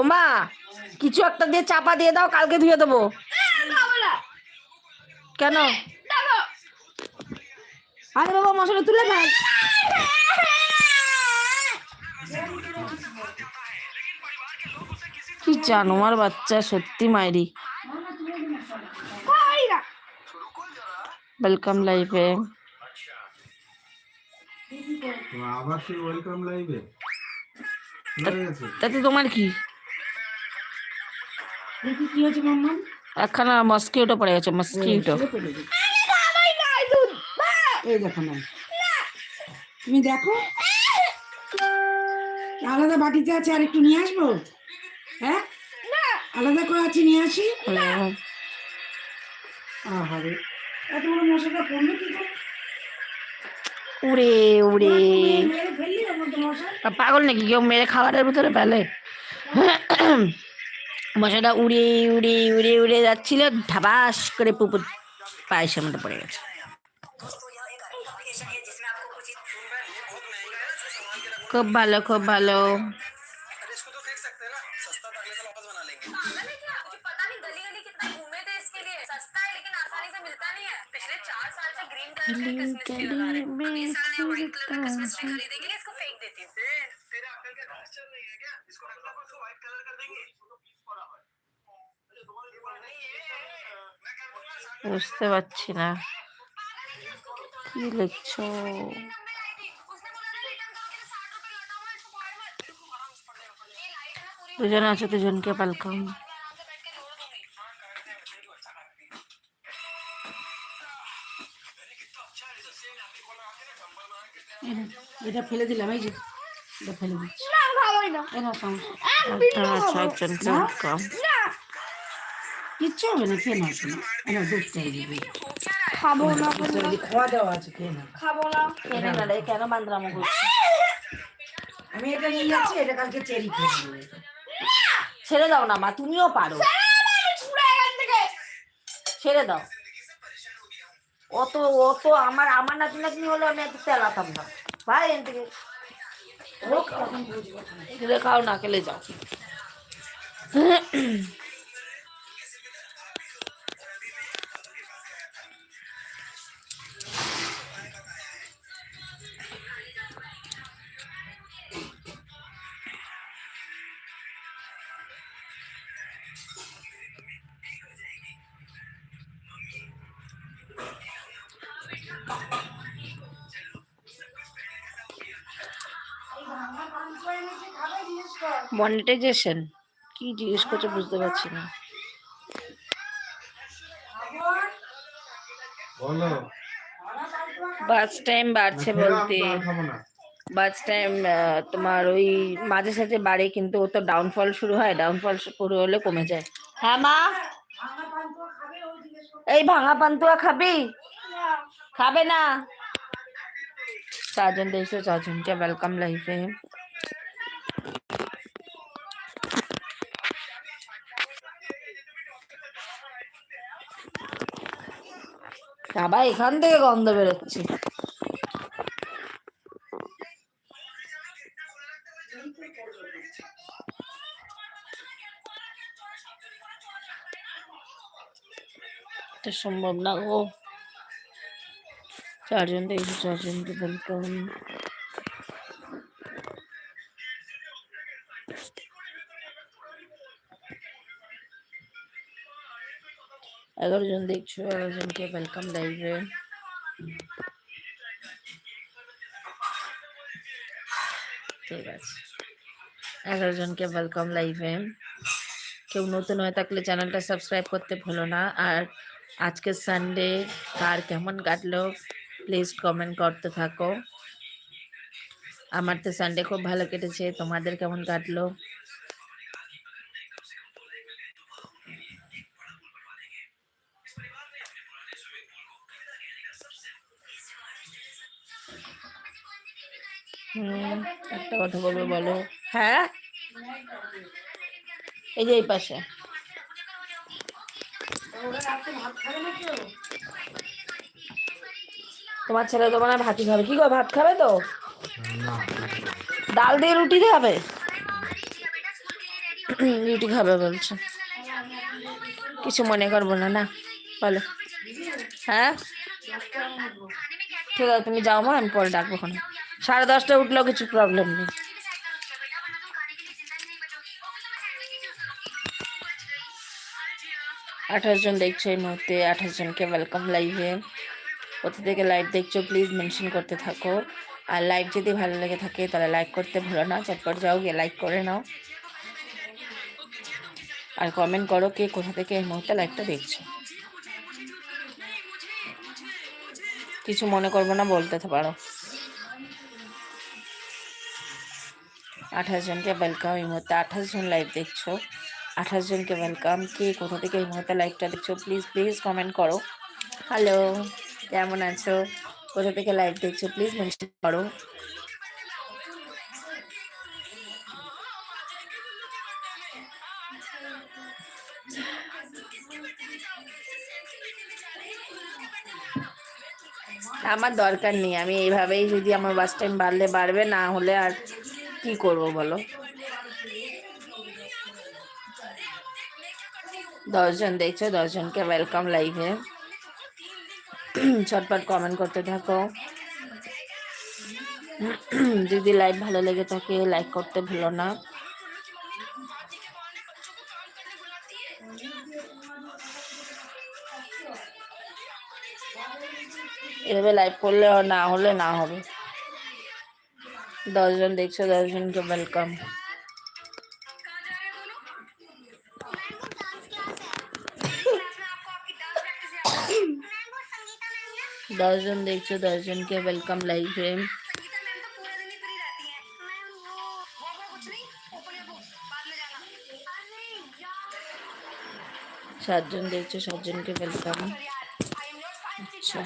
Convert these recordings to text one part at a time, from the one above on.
ও মা কিছু একটা দিয়ে চাপা দিয়ে দাও কালকে ধুয়ে দেবো। কেন? আরে বাবা মশলা তুলে ফেল। কি জানো আমার বাচ্চা সত্যি মাইরি। ওয়েলকাম লাইফে আবার ওয়েলকাম লাইভে তাতে তোমার কি? দেখি কি হয়েছে মাম্মা? একখানা মস্কিউটো পড়ে গেছে মস্কিউটো এই দেখো না তুমি দেখো। আলাদা বাটিতে আছে আর একটু নিয়ে আসব? হ্যাঁ? আলাদা করে আছে নিয়ে আসি? আহারে। এত বড় মশাটা পড়ল কি করে? উড়ে উড়ে। পাগল নাকি? কেউ মেরে খাবারের ভিতরে ফেলে। মশাটা উড়ে উড়ে উড়ে উড়ে যাচ্ছিল ধাবাস করে পুকুর পায়েসের মধ্যে পড়ে গেছে খুব ভালো খুব ভালো मैंने क्या मुझे पता नहीं गली गली कितना घूमे थे इसके लिए सस्ता है लेकिन आसानी से मिलता नहीं है पिछले चार साल से ग्रीन कलर के क्रिसमस ट्री लगा रहे हैं अब इस साल नया व्हाइट कलर का क्रिसमस ट्री खरीदेंगे इसको फेंक देती हूँ तेरे अंकल का घर चल रही है क्या इसको रखना को व्हाइट कलर कर देंगे मैं कर दूंगा साथ বুঝতে পারছি না কি লিখছো उसने बोला ना रिटर्न करोगे तो साठ रुपए लौटा हुआ इसको फाड़ मत ये लाइट है ना पूरी দুজন আছে দুজনকে ওয়েলকাম आराम से बैठ के जोड़ दूंगी এই নে, এটা ফেলে দিলাম এই যে এটা ফেলে দিচ্ছি। এই সমস্যা। একটা আছে একজনকে কিচ্ছু হবে না খেয়ে নাও শোনো এই দুধ চাই দিবি খাব না খাওয়া দাওয়া আছে খেয়ে নাও। খাব না। কেন না রে কেন বান্দরামো করছিস আমি এটা নিয়ে যাচ্ছি এটা কালকে চেরি খেয়ে ছেড়ে দাও না মা তুমিও পারো। ছেড়ে দাও অত অত আমার আমার নাতি নাতনি হলে আমি এত তেলাতাম না। ভাই এন থেকে খাও না খেলে যাও মনিটাইজেশন কি জিজ্ঞেস করছ বুঝতে পারছি না। বাস টাইম বাড়ছে বলতে। বাস টাইম তোমার ওই মাঝে সাঝে বাড়ে কিন্তু ও তো ডাউনফল শুরু হয় ডাউনফল শুরু হলে কমে যায়। হ্যাঁ মা? এই ভাঙা পান্তুয়া খাবি? খাবে না। চারজন দেখছ চারজনকে ওয়েলকাম লাইফে আবার এখান থেকে গন্ধ বেরোচ্ছে। সম্ভব না গো। চারজন দেখছি চারজনকে ওয়েলকাম এগারো জন দেখছ এগারো জনকে ওয়েলকাম লাইভে ঠিক আছে এগারো জনকে ওয়েলকাম লাইভে কেউ নতুন হয়ে থাকলে চ্যানেলটা সাবস্ক্রাইব করতে ভুলো না আর আজকে সানডে কার কেমন কাটলো প্লিজ কমেন্ট করতে থাকো আমার তো সানডে খুব ভালো কেটেছে তোমাদের কেমন কাটলো হুম একটা কথা বলব বলো। হ্যাঁ? এই যে এই পাশে। তোমার ছেলে তো মানে ভাতই খাবে। কি গো ভাত খাবে তো? ডাল দিয়ে রুটি খাবে? রুটি খাবে বলছে। কিছু মনে করব না না বলো। হ্যাঁ? ঠিক আছে তুমি যাও মা আমি পরে ডাকবো ওখানে সাড়ে দশটা উঠলেও কিছু প্রবলেম নেই। আঠাশ জন দেখছ এই মুহূর্তে, আঠাশ জনকে ওয়েলকাম লাইভে কোথা থেকে লাইভ দেখছ প্লিজ মেনশন করতে থাকো। আর লাইভ যদি ভালো লেগে থাকে, তাহলে লাইক করতে ভুলো না চটপট যাও, গিয়ে লাইক করে নাও। আর কমেন্ট করো কে কোথা থেকে এই মুহূর্তে লাইভটা দেখছ। কিছু মনে করব না, বলতে পারো। আঠাশ জনকে ওয়েলকাম এই মুহূর্তে। আঠাশ জন লাইভ দেখছ। আঠাশ জনকে ওয়েলকাম কে কোথা থেকে এই মুহূর্তে লাইভটা দেখছ? প্লিজ প্লিজ কমেন্ট করো। হ্যালো কেমন আছো? কোথা থেকে লাইভ দেখছ? প্লিজ মেনশন করো। আমার দরকার নেই। আমি এইভাবেই যদি আমার বাস টাইম বাড়লে বাড়বে, না হলে আর কি করব বলো? দশজন দেখছ, দশজনকে ওয়েলকাম লাইভে চটপট কমেন্ট করতে থাকো। যদি লাইভ ভালো লেগে থাকে লাইক করতে ভুলো না। এভাবে লাইভ করলে না হলে না হবে। दस जन देख सौ दस जन के वेलकम दस जन देख सौ दस जन के वेलकम लाइव फ्रेम सात जन देख सौ सात जन के वेलकम अच्छा।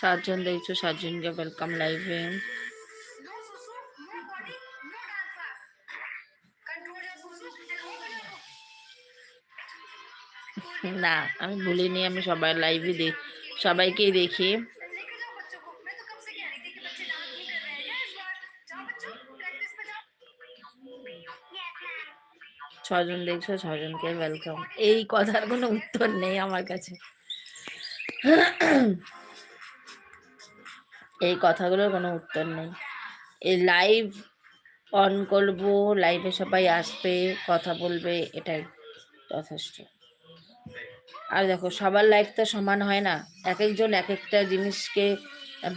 সাতজন দেখছ, সাতজনকে ওয়েলকাম লাইভে না, আমি ভুলিনি, আমি সবাই লাইভে দেখ সবাইকেই দেখি। ছজন দেখছ, ছজনকে ওয়েলকাম এই কথার কোনো উত্তর নেই আমার কাছে। এই কথাগুলোর কোনো উত্তর নেই। এই লাইভ অন করব লাইভে সবাই আসবে, কথা বলবে, এটাই যথেষ্ট। আর দেখো, সবার লাইফ তো সমান হয় না। এক একজন এক একটা জিনিসকে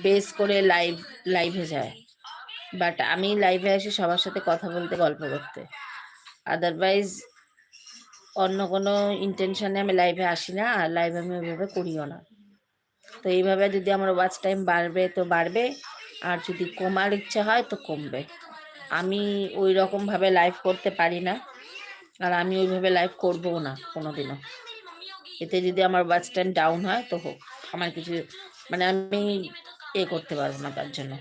বেস করে লাইভ লাইভে যায়। বাট আমি লাইভে আসি সবার সাথে কথা বলতে, গল্প করতে। আদারওয়াইজ অন্য কোনো ইন্টেনশনে আমি লাইভে আসি না, আর লাইভ আমি ওইভাবে করিও না। তো এইভাবে যদি আমার ওয়াচ টাইম বাড়বে তো বাড়বে, আর যদি কমার ইচ্ছা হয় তো কমবে। আমি ওই রকমভাবে লাইভ করতে পারি না, আর আমি ওইভাবে লাইভ করবও না কোনোদিনও। এতে যদি আমার ওয়াচ টাইম ডাউন হয় তো হোক, আমার কিছু মানে আমি এ করতে পারব না তার জন্য।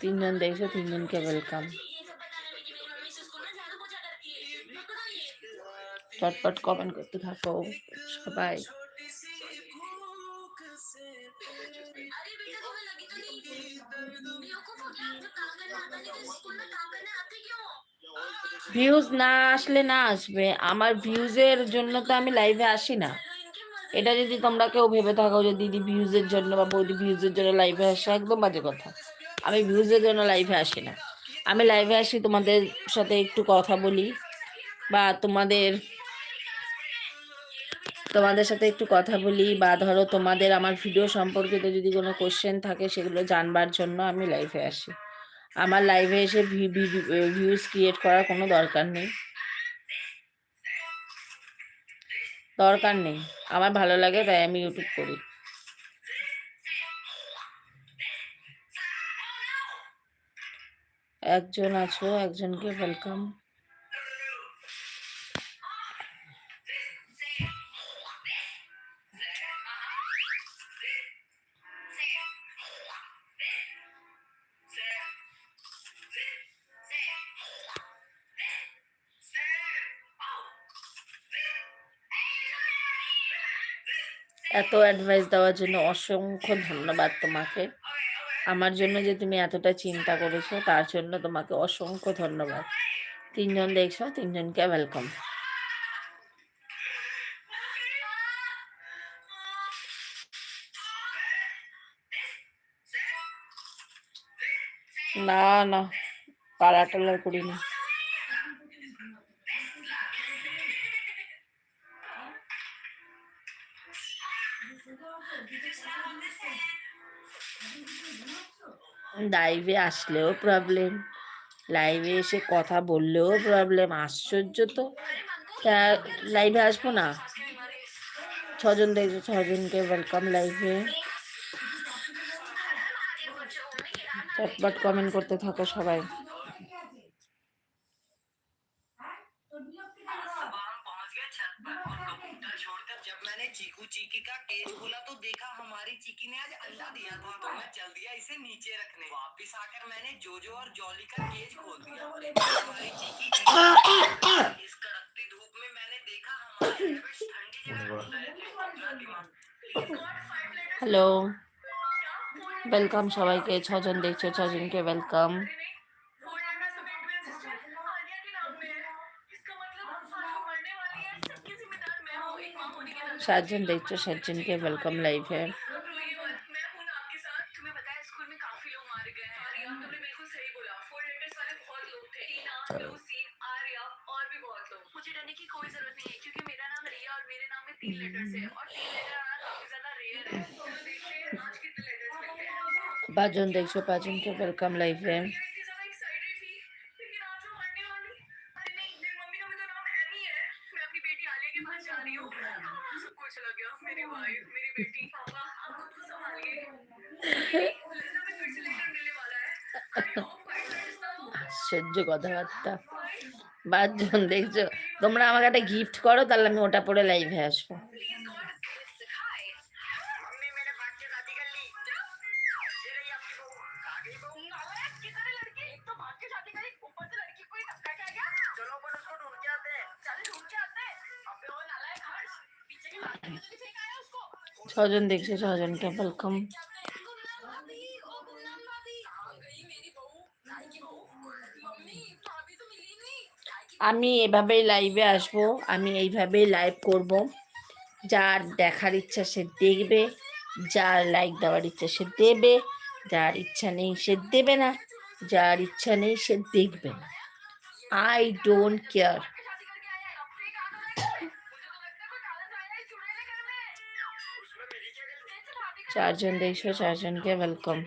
তিনজন দেখছ, তিনজনকে ওয়েলকাম চটপট কমেন্ট করতে থাকো, সবাই। ভিউজ না আসলে না আসবে। আমার ভিউজের জন্য তো আমি লাইভে আসি না। এটা যদি তোমরা কেউ ভেবে থাকো যে দিদি ভিউজের জন্য বা বৌদি ভিউজের জন্য লাইভে আসে, একদম বাজে কথা। আমি ভিউজের জন্য লাইভে আসি না। আমি লাইভে আসি তোমাদের সাথে একটু কথা বলি বা তোমাদের তোমাদের সাথে একটু কথা বলি বা ধরো তোমাদের আমার ভিডিও সম্পর্কিত যদি কোনো কোশ্চেন থাকে, সেগুলো জানবার জন্য আমি লাইভে আসি। আমার লাইভে এসে ভিউজ ক্রিয়েট করার কোনো দরকার নেই। দরকার নেই। আমার ভালো লাগে, তাই আমি ইউটিউব করি। একজন আছো, একজনকে ওয়েলকাম এত অ্যাডভাইস দেওয়ার জন্য অসংখ্য ধন্যবাদ তোমাকে। আমার জন্য যে তুমি এতটা চিন্তা করেছ, তার জন্য তোমাকে অসংখ্য ধন্যবাদ। তিনজন দেখছ, তিনজনকে ওয়েলকাম না না পাড়া টালার করিনি লাইভে আসলেও প্রবলেম লাইভে এসে কথা বললেও প্রবলেম আশ্চর্য তো। লাইভে আসব না? ছজন দেখছ ছজনকে ওয়েলকাম লাইভে চটপট কমেন্ট করতে থাকো সবাই। चीकू चीकी का केज खोला तो देखा हमारी चीकी ने आज अंडा दिया था तो मैं चल दिया इसे नीचे रखने वापस आकर मैंने जोजो और जॉली का केज खोल दिया लेकिन हमारी चीकी इस कड़कती धूप में मैंने देखा हमारे rabbits ठंडी जगह घूम रहे थे अपना दिमाग হ্যালো ওয়েলকাম সবাইকে ছজন দেখছো ছজনকে ওয়েলকাম साजन देखो सज्जन के वेलकम लाइव है। बाजन चो पाजन के वेलकम लाइफ है। আশ্চর্য কথাবার্তা। পাঁচজন দেখছ? তোমরা আমাকে একটা গিফট করো, তাহলে আমি ওটা পরে লাইভে আসব। ছজন দেখছে, ছজনকে ওয়েলকাম আমি এভাবেই লাইভে আসব, আমি এইভাবেই লাইভ করব। যার দেখার ইচ্ছা সে দেখবে, যার লাইক দেওয়ার ইচ্ছা সে দেবে, যার ইচ্ছা নেই সে দেবে না, যার ইচ্ছা নেই সে দেখবে না। আই ডোন্ট কেয়ার চারজন দেখছ, চারজনকে ওয়েলকাম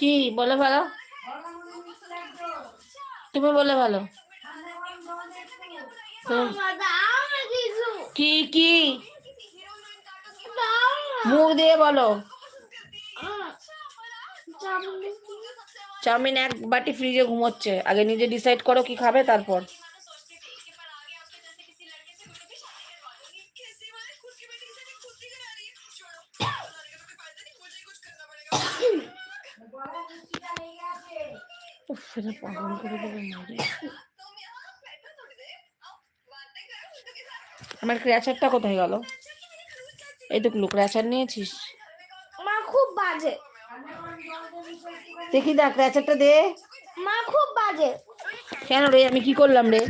কি? বলে ভালো। তুমি বলে ভালো। কি কি? মুখ দিয়ে বলো। চাউমিন এক বাটি ফ্রিজে ঘুমোচ্ছে। আগে নিজে ডিসাইড করো কি খাবে, তারপর। উফ, পালন করে দেবে মারি আমার ক্র্যাচারটা কোথায় গেল? এই তো ক্র্যাচার নিয়েছিস? মা খুব বাজে। দেখি দেখ ক্র্যাচারটা দে। মা খুব বাজে। কেন রে আমি কি করলাম রে?